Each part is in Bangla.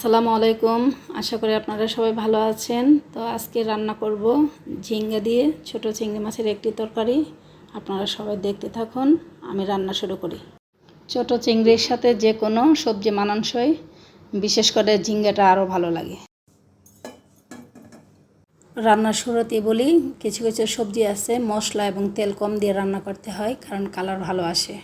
আসসালামু আলাইকুম। আশা করি আপনারা সবাই ভালো আছেন। তো আজকে রান্না করব ঝিঙ্গা দিয়ে ছোট চিংড়ি মাছের একটি তরকারি। আপনারা সবাই দেখতে থাকুন। আমি রান্না শুরু করি। ছোট চিংড়ির সাথে যে কোনো সবজি মানানসই, বিশেষ করে ঝিঙ্গাটা আরও ভালো লাগে। রান্নার শুরুতে বলি, কিছু কিছু সবজি আছে, মশলা এবং তেল কম দিয়ে রান্না করতে হয়, কারণ কালার ভালো আসে।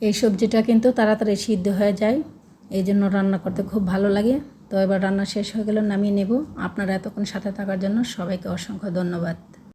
এই সবজিটা কিন্তু তাড়াতাড়ি সিদ্ধ হয়ে যায়। এই জন্য রান্না করতে খুব ভালো লাগে। তো এবার রান্না শেষ হয়ে গেল নামিয়ে নেব। আপনারা এতক্ষণ সাথে থাকার জন্য সবাইকে অসংখ্য ধন্যবাদ।